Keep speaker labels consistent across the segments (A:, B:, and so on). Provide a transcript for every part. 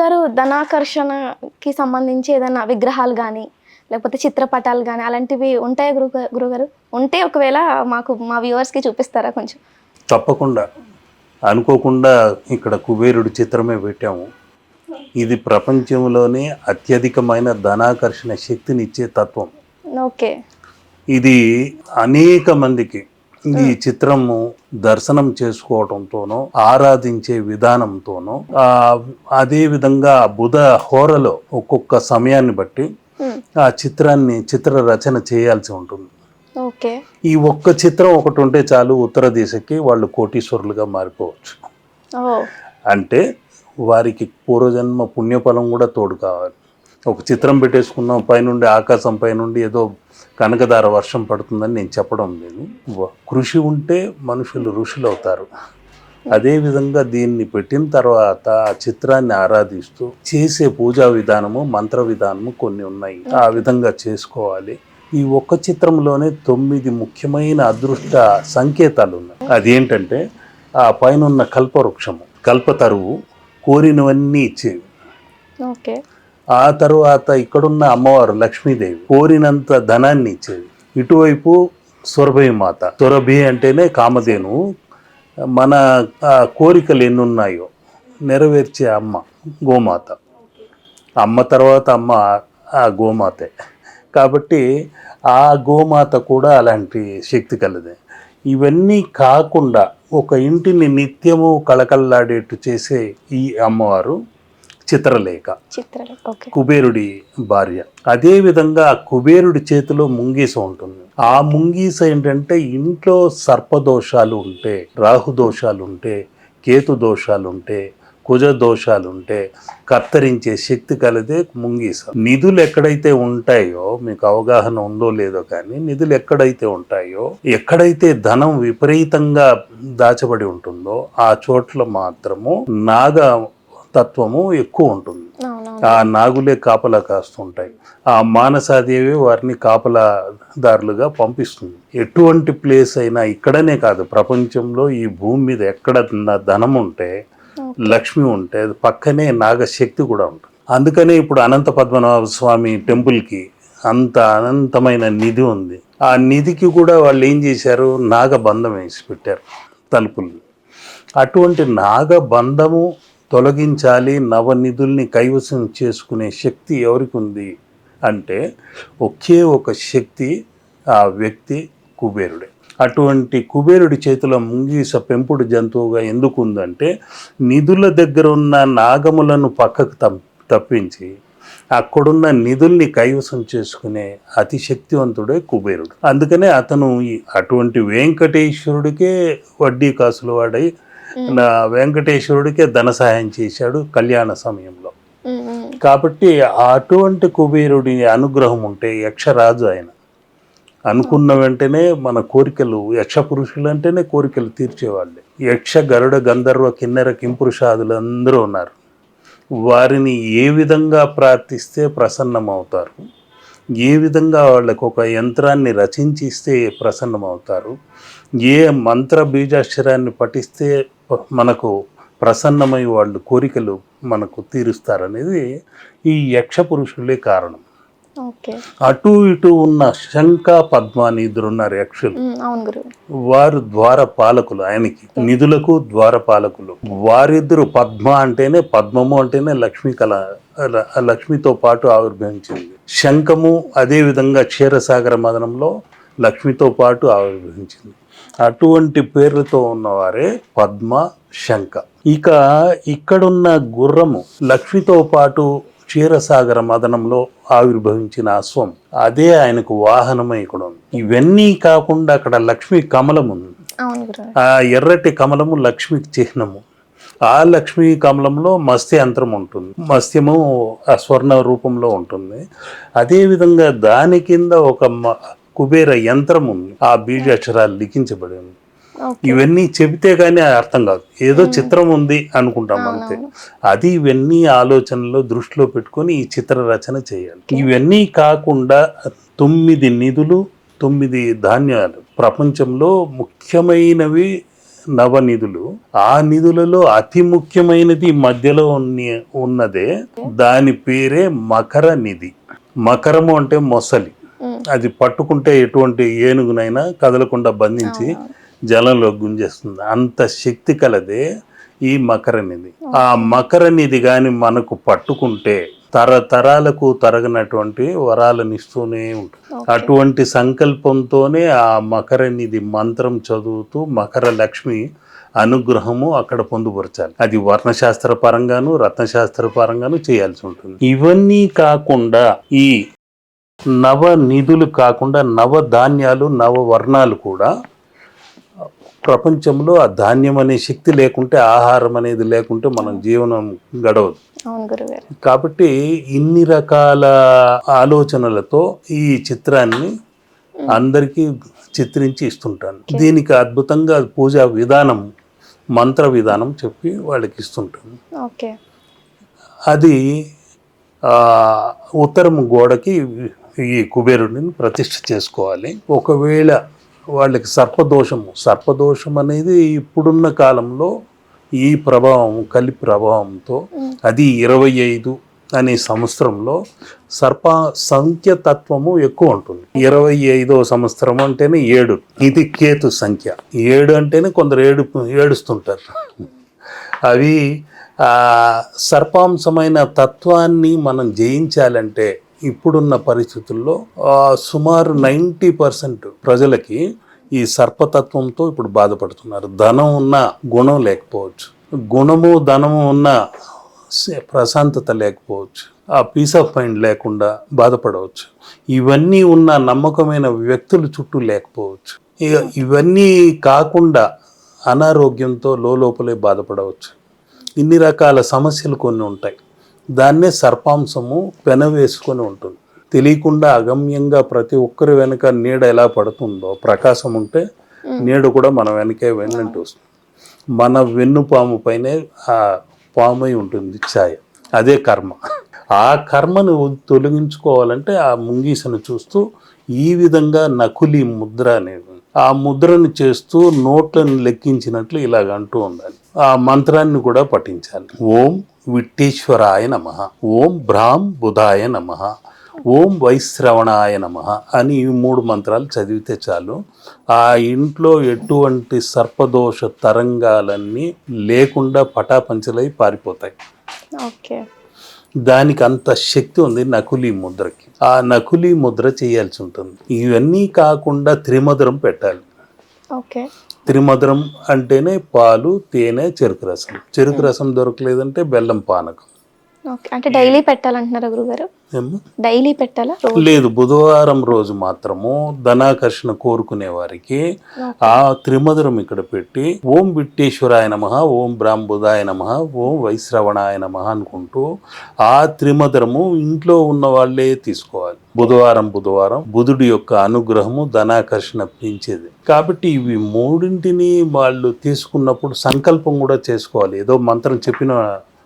A: గురుగారు ధనాకర్షణకి సంబంధించి ఏదైనా విగ్రహాలు కానీ లేకపోతే చిత్రపటాలు కానీ అలాంటివి ఉంటాయా గురు గురుగారు? ఉంటే ఒకవేళ మాకు మా వ్యూవర్స్కి చూపిస్తారా కొంచెం?
B: తప్పకుండా. అనుకోకుండా ఇక్కడ కుబేరుడి చిత్రమే పెట్టాము. ఇది ప్రపంచంలోనే అత్యధికమైన ధనాకర్షణ శక్తినిచ్చే తత్వం.
A: ఓకే.
B: ఇది అనేక మందికి ఈ చిత్రము దర్శనం చేసుకోవడంతోనో ఆరాధించే విధానంతోనో ఆ, అదే విధంగా బుధ హోరలో ఒక్కొక్క సమయాన్ని బట్టి. ఆ చిత్రాన్ని చిత్ర రచన చేయాల్సి ఉంటుంది. ఈ ఒక్క చిత్రం ఒకటి ఉంటే చాలు ఉత్తర దిశకి వాళ్ళు కోటీశ్వరులుగా మారిపోవచ్చు. అంటే వారికి పూర్వజన్మ పుణ్యఫలం కూడా తోడు కావాలి. ఒక చిత్రం పెట్టేసుకున్నాం పైనుండి ఆకాశం పైనుండి ఏదో కనకదార వర్షం పడుతుందని నేను చెప్పడం లేదు. కృషి ఉంటే మనుషులు ఋషులు అవుతారు అదేవిధంగా దీన్ని పెట్టిన తర్వాత ఆ చిత్రాన్ని ఆరాధిస్తూ చేసే పూజా విధానము మంత్ర విధానము కొన్ని ఉన్నాయి. ఆ విధంగా చేసుకోవాలి. ఈ ఒక్క చిత్రంలోనే తొమ్మిది ముఖ్యమైన అదృష్ట సంకేతాలు ఉన్నాయి. అదేంటంటే ఆ పైన ఉన్న కల్పవృక్షము కల్పతరువు కోరినవన్నీ ఇచ్చేవి.
A: ఓకే.
B: ఆ తరువాత ఇక్కడున్న అమ్మవారు లక్ష్మీదేవి కోరినంత ధనాన్ని ఇచ్చేది. ఇటువైపు సురభి మాత సురభి అంటేనే కామధేను. మన ఆ, కోరికలు ఎన్ని ఉన్నాయో నెరవేర్చే అమ్మ గోమాత. అమ్మ తర్వాత అమ్మ ఆ గోమాతే. కాబట్టి ఆ గోమాత కూడా అలాంటి శక్తి కలదే. ఇవన్నీ కాకుండా ఒక ఇంటిని నిత్యము కళకళలాడేట్టు చేసే ఈ అమ్మవారు చిత్రలేఖ. కుబేరుడి భార్య. అదే విధంగా కుబేరుడి చేతిలో ముంగీస ఉంటుంది. ఆ ముంగీస ఏంటంటే ఇంట్లో సర్పదోషాలు ఉంటే రాహు దోషాలు ఉంటే కేతు దోషాలు ఉంటే కుజ దోషాలు ఉంటే కత్తరించే శక్తి కలిదే ముంగీస. నిధులు ఎక్కడైతే ఉంటాయో మీకు అవగాహన ఉందో లేదో కానీ నిధులు ఎక్కడైతే ఉంటాయో ఎక్కడైతే ధనం విపరీతంగా దాచబడి ఉంటుందో ఆ చోట్ల మాత్రము నాగ తత్వము ఎక్కువ ఉంటుంది. ఆ నాగులే కాపలా కాస్తుంటాయి. ఆ మానసాదేవి వారిని కాపలాదారులుగా పంపిస్తుంది. ఎటువంటి ప్లేస్ అయినా ఇక్కడనే కాదు ప్రపంచంలో ఈ భూమి మీద ఎక్కడ ధనం ఉంటే లక్ష్మి ఉంటే పక్కనే నాగశక్తి కూడా ఉంటుంది. అందుకనే ఇప్పుడు అనంత పద్మనాభ స్వామి టెంపుల్కి అంత అనంతమైన నిధి ఉంది. ఆ నిధికి కూడా వాళ్ళు ఏం చేశారు? నాగబంధం వేసి పెట్టారు తలుపులు అటువంటి నాగబంధము తొలగించాలి నవనిధుల్ని కైవసం చేసుకునే శక్తి ఎవరికి ఉంది అంటే ఒకే ఒక శక్తి ఆ వ్యక్తి కుబేరుడే. అటువంటి కుబేరుడి చేతిలో ముంగీస పెంపుడు జంతువుగా ఎందుకు ఉందంటే నిధుల దగ్గర ఉన్న నాగములను పక్కకు తప్పించి అక్కడున్న నిధుల్ని కైవసం చేసుకునే అతి శక్తివంతుడే కుబేరుడు. అందుకనే అతను ఈ- అటువంటి వెంకటేశ్వరుడికే వడ్డీ కాసులు వాడై నా వెంకటేశ్వరుడికే ధన సహాయం చేశాడు కళ్యాణ సమయంలో. కాబట్టి అటువంటి కుబేరుడి అనుగ్రహం ఉంటే యక్షరాజు ఆయన అనుకున్న వెంటనే మన కోరికలు యక్ష పురుషులు అంటేనే కోరికలు తీర్చేవాళ్ళే. యక్ష గరుడ గంధర్వ కిన్నెర కింపురుషాదులు అందరూ ఉన్నారు. వారిని ఏ విధంగా ప్రార్థిస్తే ప్రసన్నమవుతారు? ఏ విధంగా వాళ్ళకు ఒక యంత్రాన్ని రచించిస్తే ప్రసన్నమవుతారు? ఏ మంత్ర బీజాక్షరాన్ని పఠిస్తే మనకు ప్రసన్నమై వాళ్ళు కోరికలు మనకు తీరుస్తారనేది ఈ యక్ష పురుషులే కారణం. అటు ఇటు ఉన్న శంఖ పద్మ అని ఇద్దరున్నారు యక్షులు. వారు ద్వార పాలకులు ఆయనకి. నిధులకు ద్వార పాలకులు. వారిద్దరు పద్మ అంటేనే పద్మము అంటేనే లక్ష్మీ కళ లక్ష్మితో పాటు ఆవిర్భవించింది. శంఖము అదే విధంగా క్షీరసాగర మదనంలో లక్ష్మితో పాటు ఆవిర్భవించింది. అటువంటి పేర్లతో ఉన్నవారే పద్మ శంఖ. ఇక ఇక్కడున్న గుర్రము లక్ష్మితో పాటు క్షీరసాగర మదనంలో ఆవిర్భవించిన అశ్వం అదే ఆయనకు వాహనమై ఇక్కడ ఉంది. ఇవన్నీ కాకుండా అక్కడ లక్ష్మి కమలం ఉంది. ఆ ఎర్రటి కమలము లక్ష్మికి చిహ్నము. ఆ లక్ష్మీ కమలంలో మత్స్య యంత్రం ఉంటుంది. మత్స్యము ఆ స్వర్ణ రూపంలో ఉంటుంది. అదేవిధంగా దాని కింద ఒక కుబేర యంత్రం ఉంది ఆ బీజాక్షరాలు లిఖించబడి ఉంది ఇవన్నీ చెబితే కానీ అర్థం కాదు. ఏదో చిత్రం ఉంది అనుకుంటాం అంతే. అది ఇవన్నీ ఆలోచనలో దృష్టిలో పెట్టుకొని ఈ చిత్ర రచన చేయాలి. ఇవన్నీ కాకుండా తొమ్మిది నిధులు తొమ్మిది ధాన్యాలు ప్రపంచంలో ముఖ్యమైనవి నవనిధులు ఆ నిధులలో అతి ముఖ్యమైనది మధ్యలో ఉన్న- ఉన్నదే దాని పేరే మకర నిధి. మకరము అంటే మొసలి. అది పట్టుకుంటే ఎటువంటి ఏనుగునైనా కదలకుండా బంధించి జలంలో గుంజేస్తుంది. అంత శక్తి కలదే ఈ మకర నిధి ఆ మకర నిధి కానీ మనకు పట్టుకుంటే తరతరాలకు తరగనటువంటి వరాలను ఇస్తూనే ఉంటుంది. అటువంటి సంకల్పంతోనే ఆ మకర నిధి మంత్రం చదువుతూ మకర లక్ష్మి అనుగ్రహము అక్కడ పొందుపరచాలి. అది వర్ణశాస్త్ర పరంగాను రత్నశాస్త్ర పరంగాను చేయాల్సి ఉంటుంది. ఇవన్నీ కాకుండా ఈ నవ నిధులు కాకుండా నవ ధాన్యాలు నవ వర్ణాలు కూడా ప్రపంచంలో ఆ ధాన్యం అనే శక్తి లేకుంటే ఆహారం అనేది లేకుంటే మనం జీవనం గడవదు. కాబట్టి ఇన్ని రకాల ఆలోచనలతో ఈ చిత్రాన్ని అందరికీ చిత్రించి ఇస్తుంటాను. దీనికి అద్భుతంగా పూజా విధానం మంత్ర విధానం చెప్పి వాళ్ళకి ఇస్తుంటాను. అది ఉత్తరం గోడకి ఈ కుబేరుడిని ప్రతిష్ఠ చేసుకోవాలి. ఒకవేళ వాళ్ళకి సర్పదోషము సర్పదోషం అనేది ఇప్పుడున్న కాలంలో ఈ ప్రభావం కలి ప్రభావంతో అది ఇరవై ఐదు అనే సంవత్సరంలో సర్ప సంఖ్య తత్వము ఎక్కువ ఉంటుంది. ఇరవై ఐదో సంవత్సరం అంటేనే ఏడు. ఇది కేతు సంఖ్య. ఏడు అంటేనే కొందరు ఏడు ఏడుస్తుంటారు. అవి సర్పాంశమైన తత్వాన్ని మనం జయించాలంటే ఇప్పుడున్న పరిస్థితుల్లో సుమారు నైంటీ పర్సెంట్ ప్రజలకి ఈ సర్పతత్వంతో ఇప్పుడు బాధపడుతున్నారు. ధనం ఉన్న గుణం లేకపోవచ్చు. గుణము ధనము ఉన్న ప్రశాంతత లేకపోవచ్చు. ఆ పీస్ ఆఫ్ మైండ్ లేకుండా బాధపడవచ్చు. ఇవన్నీ ఉన్న నమ్మకమైన వ్యక్తులు చుట్టూ లేకపోవచ్చు. ఇక ఇవన్నీ కాకుండా అనారోగ్యంతో లోపలే బాధపడవచ్చు. ఇన్ని రకాల సమస్యలు కొన్ని ఉంటాయి. దాన్నే సర్పాంశము పెనవేసుకొని ఉంటుంది. తెలియకుండా అగమ్యంగా ప్రతి ఒక్కరి వెనుక నీడ ఎలా పడుతుందో ప్రకాశం ఉంటే నీడ కూడా మన వెనకే వెన్నంటూ వస్తుంది. మన వెన్నుపాము పైనే ఆ పామై ఉంటుంది ఛాయ. అదే కర్మ. ఆ కర్మను తొలగించుకోవాలంటే ఆ ముంగీసను చూస్తూ ఈ విధంగా నకులి ముద్ర అనేది. ఆ ముద్రను చేస్తూ నోట్లను లెక్కించినట్లు ఇలాగ అంటూ ఉండాలి. ఆ మంత్రాన్ని కూడా పఠించాలి. ఓం విట్టేశ్వరాయ నమ. ఓం భ్రాం బుధాయ నమ. ఓం వైశ్రవణాయ నమ అని ఈ మూడు మంత్రాలు చదివితే చాలు. ఆ ఇంట్లో ఎటువంటి సర్పదోష తరంగాలన్నీ లేకుండా పటాపంచలై పారిపోతాయి.
A: ఓకే.
B: దానికి అంత శక్తి ఉంది నకులి ముద్రకి. ఆ నకులి ముద్ర చేయాల్సి ఉంటుంది. ఇవన్నీ కాకుండా త్రిమధురం పెట్టాలి.
A: ఓకే.
B: త్రిమధురం అంటేనే పాలు తేనె చెరుకు రసం. చెరుకు రసం దొరకలేదంటే బెల్లం పానకం.
A: ఓకే. అంటే డైలీ పెట్టాలంటున్నారా గురుగారు? డైలీ పెట్టాలా
B: లేదు బుధవారం రోజు మాత్రము ధనాకర్షణ కోరుకునే వారికి ఆ త్రిమధురం ఇక్కడ పెట్టి ఓం విట్టేశ్వరాయ నమ ఓం బ్రాహ్మబుధాయ నమ ఓం వైశ్రవణాయ నమ అనుకుంటూ ఆ త్రిమధురము ఇంట్లో ఉన్న వాళ్ళే తీసుకోవాలి. బుధవారం బుధవారం బుధుడి యొక్క అనుగ్రహము ధనాకర్షణ పెంచేది. కాబట్టి ఇవి మూడింటిని వాళ్ళు తీసుకున్నప్పుడు సంకల్పం కూడా చేసుకోవాలి. ఏదో మంత్రం చెప్పిన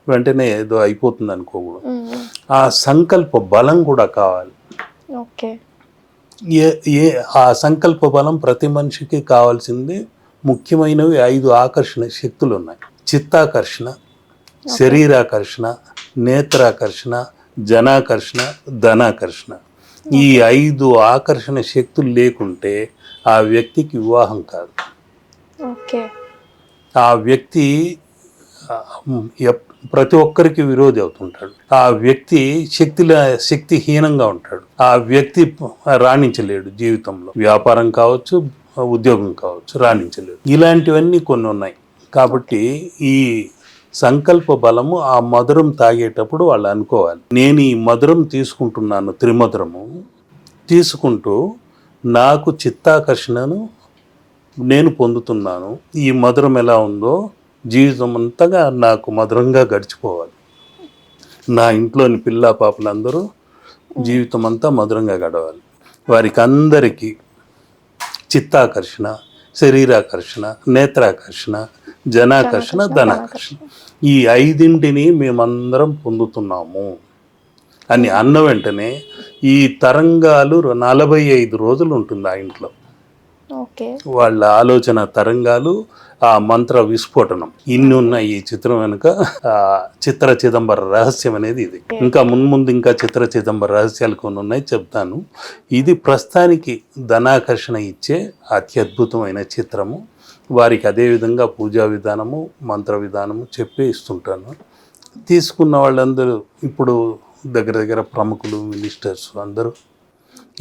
B: వెంటనే ఏదో అయిపోతుంది అనుకోకూడదు ఆ సంకల్ప బలం కూడా కావాలి.
A: ఓకే.
B: ఏ ఏ ఆ సంకల్ప బలం ప్రతి మనిషికి కావాల్సింది ముఖ్యమైనవి ఐదు ఆకర్షణ శక్తులు ఉన్నాయి. చిత్తాకర్షణ శరీరాకర్షణ నేత్రాకర్షణ జనాకర్షణ ధనాకర్షణ. ఈ ఐదు ఆకర్షణ శక్తులు లేకుంటే ఆ వ్యక్తికి వివాహం కాదు. ఆ వ్యక్తి ప్రతి ఒక్కరికి విరోధి అవుతుంటాడు. ఆ వ్యక్తి శక్తిల శక్తిహీనంగా ఉంటాడు. ఆ వ్యక్తి రాణించలేడు జీవితంలో. వ్యాపారం కావచ్చు ఉద్యోగం కావచ్చు రాణించలేడు. ఇలాంటివన్నీ కొన్ని ఉన్నాయి. కాబట్టి ఈ సంకల్ప బలము ఆ మధురం తాగేటప్పుడు వాళ్ళు అనుకోవాలి. నేను ఈ మధురం తీసుకుంటున్నాను త్రిమధురము. తీసుకుంటూ నాకు చిత్తాకర్షణను నేను పొందుతున్నాను. ఈ మధురం ఎలా ఉందో జీవితం అంతగా నాకు మధురంగా గడిచిపోవాలి. నా ఇంట్లోని పిల్ల పాపలందరూ జీవితం అంతా మధురంగా గడవాలి. వారికి అందరికీ చిత్తాకర్షణ శరీరాకర్షణ నేత్రాకర్షణ జనాకర్షణ ధనాకర్షణ. ఈ ఐదింటిని మేమందరం పొందుతున్నాము. అని అన్న వెంటనే ఈ తరంగాలు నలభై ఐదు రోజులు ఉంటుంది ఆ ఇంట్లో. వాళ్ళ ఆలోచన తరంగాలు ఆ మంత్ర విస్ఫోటనం. ఇన్ని ఉన్న ఈ చిత్రం వెనుక చిత్ర చిదంబర రహస్యం అనేది ఇది. ఇంకా మున్ముందు ఇంకా చిత్ర చిదంబర రహస్యాలు కొన్ని ఉన్నాయి చెప్తాను. ఇది ప్రస్తుతానికి ధనాకర్షణ ఇచ్చే అత్యద్భుతమైన చిత్రము. వారికి అదే విధంగా పూజా విధానము మంత్ర విధానము చెప్పి ఇస్తుంటాను. తీసుకున్న వాళ్ళందరూ ఇప్పుడు దగ్గర దగ్గర ప్రముఖులు మినిస్టర్స్ అందరూ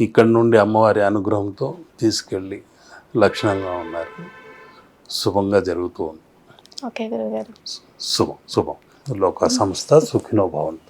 B: ఇక్కడ నుండి అమ్మవారి అనుగ్రహంతో తీసుకెళ్ళి లక్షణంగా ఉన్నారు. శుభంగా జరుగుతూ ఉంది.
A: ఓకే గురుగారు.
B: శుభం శుభం. లోక సంస్థ సుఖినో భవంతు.